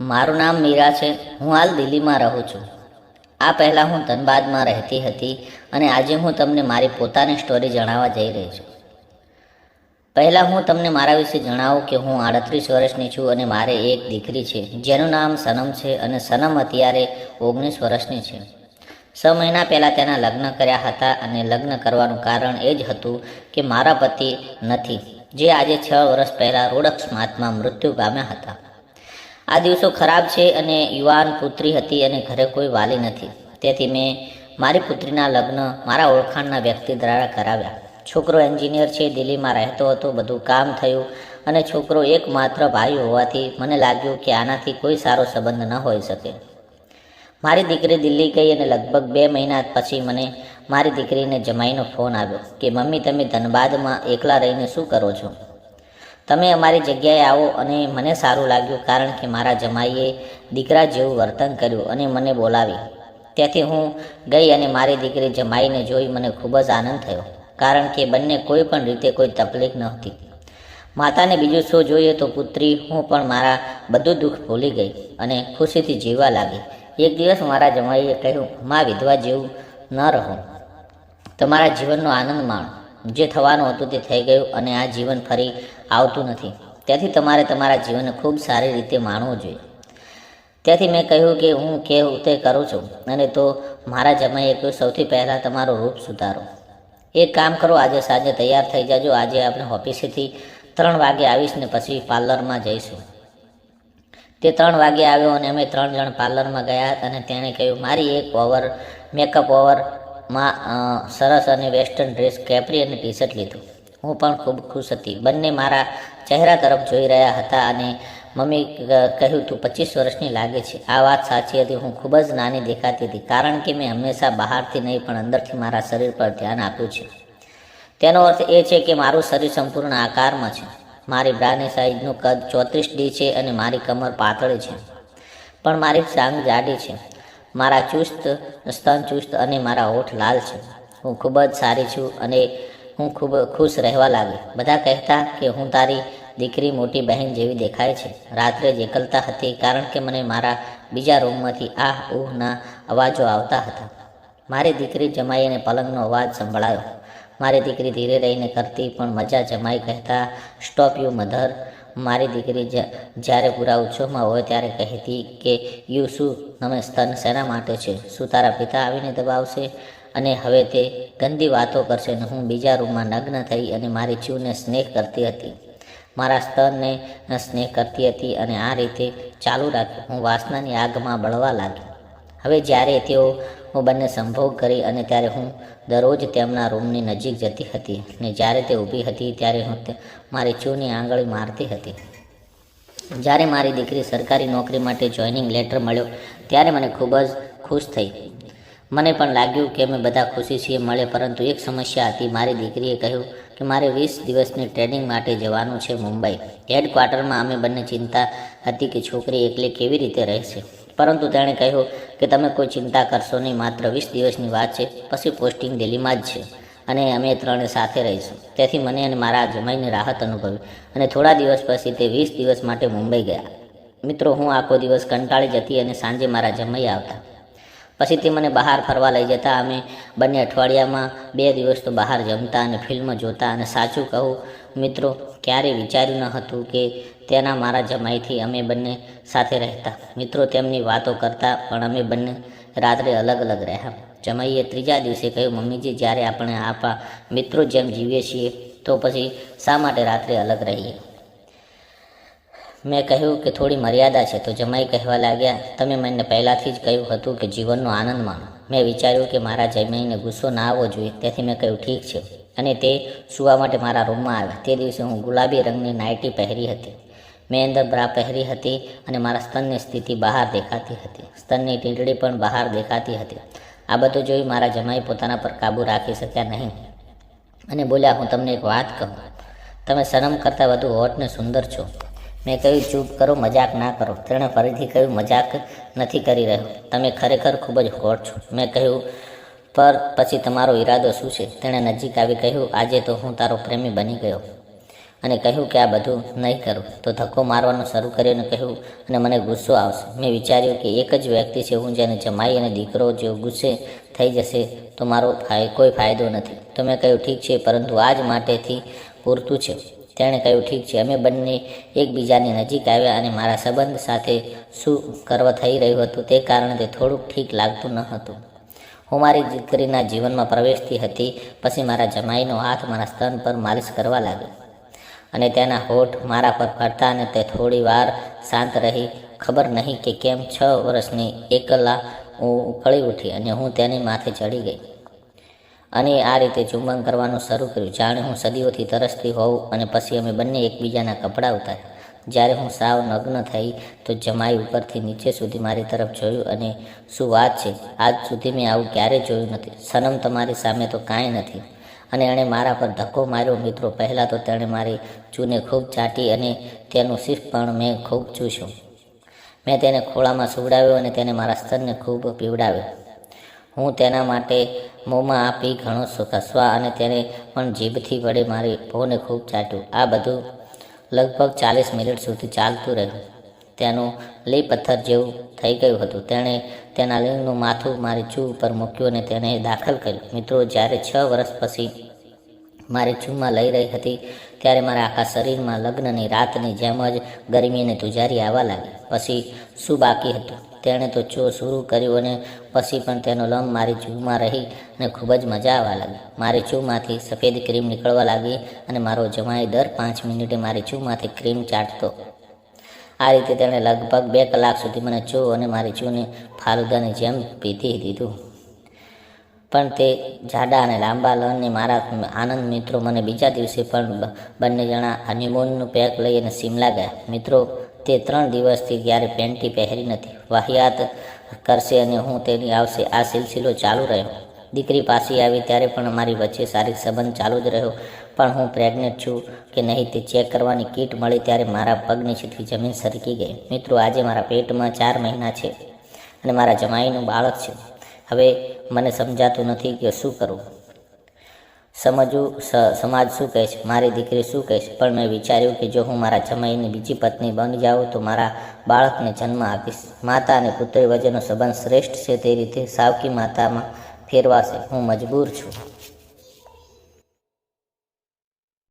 મારું નામ મીરા છે. હું હાલ દિલ્હીમાં રહું છું. આ પહેલાં હું ધનબાદમાં રહેતી હતી અને આજે હું તમને મારી પોતાની સ્ટોરી જણાવવા જઈ રહી છું. પહેલાં હું તમને મારા વિશે જણાવું કે હું આડત્રીસ વર્ષની છું અને મારે એક દીકરી છે, જેનું નામ સનમ છે અને સનમ અત્યારે ઓગણીસ વર્ષની છે. છ મહિના પહેલાં તેના લગ્ન કર્યા હતા અને લગ્ન કરવાનું કારણ એ જ હતું કે મારા પતિ નથી, જે આજે છ વર્ષ પહેલાં રોડક્ષ માતમાં મૃત્યુ પામ્યા હતા. આ દિવસો ખરાબ છે અને યુવાન પુત્રી હતી અને ઘરે કોઈ વાલી નથી. તેથી મેં મારી પુત્રીના લગ્ન મારા ઓળખાણના વ્યક્તિ દ્વારા કરાવ્યા. છોકરો એન્જિનિયર છે, દિલ્હીમાં રહેતો હતો, બધું કામ થયું અને છોકરો એકમાત્ર ભાઈ હોવાથી મને લાગ્યું કે આનાથી કોઈ સારો સંબંધ ન હોઈ શકે. મારી દીકરી દિલ્હી ગઈ અને લગભગ બે મહિના પછી મને મારી દીકરીને જમાઈનો ફોન આવ્યો કે, મમ્મી, તમે ધનબાદમાં એકલા રહીને શું કરો છો? તમે અમારી જગ્યાએ આવો અને મને સારું લાગ્યું કારણ કે મારા જમાઈએ દીકરા જેવું વર્તન કર્યું અને મને બોલાવી. ત્યાંથી હું ગઈ અને મારી દીકરી જમાઈને જોઈ મને ખૂબ જ આનંદ થયો, કારણ કે બંને કોઈ પણ રીતે કોઈ તકલીફ નહોતી. માતાને બીજું શું જોઈએ તો પુત્રી, હું પણ મારા બધું દુઃખ ભૂલી ગઈ અને ખુશીથી જીવવા લાગી. એક દિવસ મારા જમાઈએ કહ્યું, મા વિધવા જેવું ન રહો. તમારા જીવનનો આનંદ માણો. જે થવાનું હતું તે થઈ ગયું અને આ જીવન ફરી આવતું નથી. તેથી તમારે તમારા જીવનને ખૂબ સારી રીતે માણવું જોઈએ. તેથી મેં કહ્યું કે હું કેવું તે કરું છું. અને તો મારા જમાઈએ કહ્યું, સૌથી પહેલાં તમારું રૂપ સુધારો. એક કામ કરો, આજે સાંજે તૈયાર થઈ જાજો. આજે આપણે ઓફિસેથી ત્રણ વાગે આવીશ ને પછી પાર્લરમાં જઈશું. તે ત્રણ વાગે આવ્યો અને અમે ત્રણ જણ પાર્લરમાં ગયા અને તેણે કહ્યું, મારી એક ઓવર, મેકઅપ ઓવરમાં સરસ અને વેસ્ટર્ન ડ્રેસ કેપરી અને ટી શર્ટ લીધું. હું પણ ખૂબ ખુશ હતી. બંને મારા ચહેરા તરફ જોઈ રહ્યા હતા અને મમ્મી કહ્યું, તું પચીસ વર્ષની લાગે છે. આ વાત સાચી હતી. હું ખૂબ જ નાની દેખાતી હતી, કારણ કે મેં હંમેશા બહારથી નહીં, પણ અંદરથી મારા શરીર પર ધ્યાન આપ્યું છે. તેનો અર્થ એ છે કે મારું શરીર સંપૂર્ણ આકારમાં છે. મારી બ્રાની સાઈઝનું કદ ચોત્રીસ ડી છે અને મારી કમર પાતળી છે. પણ મારી સાંગ જાડી છે. મારા ચુસ્ત, સ્તન ચુસ્ત અને મારા હોઠ લાલ છે. હું ખૂબ જ સારી છું અને હું ખૂબ ખુશ રહેવા લાગી. બધા કહેતા કે હું તારી દીકરી મોટી બહેન જેવી દેખાય છે. રાત્રે જ એકલતા હતી કારણ કે મને મારા બીજા રૂમમાંથી આહ ઉહના અવાજો આવતા હતા. મારી દીકરી જમાઈ અને પલંગનો અવાજ સંભળાયો. મારી દીકરી ધીરે રહીને કરતી પણ મજા જમાઈ કહેતા સ્ટોપ યુ મધર મારી દીકરી જ્યારે પૂરા ઉત્સવમાં હોય ત્યારે કહેતી કે યુ શું તમે સ્તન શેના માટે છે? શું તારા પિતા આવીને દબાવશે? અને હવે તે ગંદી વાતો કરશે અને હું બીજા રૂમમાં નગ્ન થઈ અને મારી જીવને સ્નેહ કરતી હતી. મારા સ્તનને સ્નેહ કરતી હતી અને આ રીતે ચાલુ રાખ્યું. હું વાસનાની આગમાં બળવા લાગી. હવે જ્યારે તેઓ હું બંને સંભોગ કરી અને ત્યારે હું દરરોજ તેમના રૂમની નજીક જતી હતી ને જ્યારે તે ઊભી હતી ત્યારે હું મારી ચૂની આંગળી મારતી હતી. જ્યારે મારી દીકરી સરકારી નોકરી માટે જોઈનિંગ લેટર મળ્યો ત્યારે મને ખૂબ જ ખુશ થઈ. મને પણ લાગ્યું કે અમે બધા ખુશી છીએ મળે પરંતુ એક સમસ્યા હતી. મારી દીકરીએ કહ્યું કે મારે વીસ દિવસની ટ્રેનિંગ માટે જવાનું છે મુંબઈ. હેડક્વાર્ટરમાં અમે બંને ચિંતા હતી કે છોકરી એકલી કેવી રીતે રહેશે. પરંતુ તેણે કહ્યું કે તમે કોઈ ચિંતા કરશો નહીં, માત્ર વીસ દિવસની વાત છે, પછી પોસ્ટિંગ દિલ્હીમાં જ છે. અને અમે ત્રણે સાથે રહીશું. તેથી મને અને મારા જમાઈને રાહત અનુભવી. અને થોડા દિવસ પછી તે વીસ દિવસ માટે મુંબઈ ગયા. મિત્રો, હું આખો દિવસ કંટાળી જતી અને સાંજે મારા જમાઈ આવતા. પછી તે મને બહાર ફરવા લઈ જતા. અમે બંને અઠવાડિયામાં બે દિવસ તો બહાર જમતા અને ફિલ્મ જોતા અને સાચું કહું મિત્રો, ક્યારેય વિચાર્યું ન હતું કે તેના મારા જમાઈથી અમે બંને સાથે રહેતા. મિત્રો, તેમની વાતો કરતા પણ અમે બંને રાત્રે અલગ અલગ રહ્યા. જમાઈએ ત્રીજા દિવસે કહ્યું, મમ્મીજી, જ્યારે આપણે આપા મિત્રો જેમ જીવીએ છીએ, તો પછી શા માટે રાત્રે અલગ રહીએ? મેં કહ્યું કે થોડી મર્યાદા છે. તો જમાઈ કહેવા લાગ્યા, તમે મને પહેલાંથી જ કહ્યું હતું કે જીવનનો આનંદ માણો. મેં વિચાર્યું કે મારા જમાઈને ગુસ્સો ના આવવો જોઈએ. તેથી મેં કહ્યું, ઠીક છે. અને તે સુવા માટે મારા રૂમમાં આવ્યા. તે દિવસે હું ગુલાબી રંગની નાઇટી પહેરી હતી. મેં અંદર બ્રા પહેરી હતી અને મારા સ્તનની સ્થિતિ બહાર દેખાતી હતી. સ્તનની ટીંડળી પણ બહાર દેખાતી હતી. આ બધું જોઈ મારા જમાઈ પોતાના પર કાબૂ રાખી શક્યા નહીં. અને બોલ્યા, હું તમને એક વાત કહું. તમે શરમ કરતાં વધુ હોટ ને સુંદર છો. મેં કહ્યું, ચૂપ કરો, મજાક ના કરો. તેણે ફરીથી કહ્યું, મજાક નથી કરી રહ્યો. તમે ખરેખર ખૂબ જ હોટ છો. મેં કહ્યું પર પછી તમારો ઈરાદો શું છે? તેણે નજીક આવી કહ્યું, આજે તો હું તારો પ્રેમી બની ગયો. અને કહ્યું કે, આ બધું નહીં કરું. તો ધક્કો મારવાનું શરૂ કર્યું કહ્યું, અને મને ગુસ્સો આવશે. મેં વિચાર્યું કે એક જ વ્યક્તિ છે, હું જેને જમાઈ અને દીકરો જો ગુસ્સે થઈ જશે, તો મારો કોઈ ફાયદો નથી. તો મેં કહ્યું, ઠીક છે, પરંતુ આજ માટેથી પૂરતું છે. તેણે કહ્યું, ઠીક છે, અમે બંને એકબીજાની નજીક આવ્યા અને મારા સંબંધ સાથે શું કરવા થઈ રહ્યું હતું તે કારણે તે થોડુંક ઠીક લાગતું ન હતું. હું મારી દીકરીના જીવનમાં પ્રવેશતી હતી, પછી મારા જમાઈનો હાથ મારા સ્તન પર માલિશ કરવા લાગ્યો અને તેના હોઠ મારા પર પડતા અને તે થોડી વાર શાંત રહી. ખબર નહીં કે કેમ છ વર્ષની એકલા હું ઉકળી ઉઠી અને હું તેની માથે ચડી ગઈ. અને આ રીતે ચુંબન કરવાનું શરૂ કર્યું. જાણે હું સદીઓથી તરસતી હોઉં અને પછી અમે બંને એકબીજાના કપડાં ઉતાર્યા. જ્યારે હું સાવ નગ્ન થઈ, તો જમાઈ ઉપરથી નીચે સુધી મારી તરફ જોયું અને શું વાત છે? આજ સુધી મેં આવું ક્યારેય જોયું નથી. સનમ તમારી સામે તો કાંઈ નથી. અને એણે મારા પર ધક્કો માર્યો, મિત્રો. પહેલાં તો તેણે મારી ચૂને ખૂબ ચાટી અને તેનું સિફ પણ મેં ખૂબ ચૂસ્યું. મેં તેને ખોળામાં સુવડાવ્યો અને તેને મારા સ્તનને ખૂબ પીવડાવ્યો. હું તેના માટે મોંમાં આપી ઘણો કસવા અને તેને પણ જીભથી વડે મારી ભોને ખૂબ ચાટ્યું. આ બધું લગભગ ચાલીસ મિનિટ સુધી ચાલતું રહ્યું. તેનું લી પથ્થર જેવું થઈ ગયું હતું. તેણે તેના લિંગનું માથું મારી ચૂ ઉપર મૂક્યું અને તેને દાખલ કર્યું. મિત્રો, જ્યારે છ વર્ષ પછી મારી ચૂમાં લઈ રહી હતી ત્યારે મારા આખા શરીરમાં લગ્નની, રાતની જેમ જ ગરમીને ધુજારી આવવા લાગી. પછી શું બાકી હતું? તેણે તો ચો શરૂ કર્યું અને પછી પણ તેનો લંબ મારી ચૂમાં રહી અને ખૂબ જ મજા આવવા લાગી. મારી ચૂમાંથી સફેદ ક્રીમ નીકળવા લાગી અને મારો જમાઈ દર પાંચ મિનિટે મારી ચૂમાંથી ક્રીમ ચાટતો. આ રીતે તેણે લગભગ બે કલાક સુધી મને ચૂ અને મારી ચૂને ફાલુદાની જેમ પીધી દીધું. પણ તે જાડા અને લાંબા લનને મારા આનંદ મિત્રો મને બીજા દિવસે પણ બંને જણા હનીમૂનનું પેક લઈ અને સિમલા ગયા. મિત્રો, તે ત્રણ દિવસથી ક્યારે પેન્ટી પહેરી નથી. વાહિયાત કરશે અને હું તેની આવશે. આ સિલસિલો ચાલુ રહ્યો. દીકરી પાછી આવી ત્યારે પણ અમારી વચ્ચે શારીરિક સંબંધ ચાલુ જ રહ્યો. પણ હું પ્રેગ્નેન્ટ છું કે નહીં તે ચેક કરવાની કીટ મળી ત્યારે મારા પગની નીચેથી જમીન સરકી ગઈ. મિત્રો, આજે મારા પેટમાં ચાર મહિના છે અને મારા જમાઈનું બાળક છે. હવે મને સમજાતું નથી કે શું કરવું. સમજવું સમાજ શું કહે છે? મારી દીકરી શું કહે છે? પણ મેં વિચાર્યું કે જો હું મારા જમાઈની બીજી પત્ની બની જાઉં તો મારા બાળકને જન્મ આપીશ. માતા અને પુત્રી વચ્ચેનો સંબંધ શ્રેષ્ઠ છે તે રીતે સાવકી માતામાં ફેરવાશે. હું મજબૂર છું.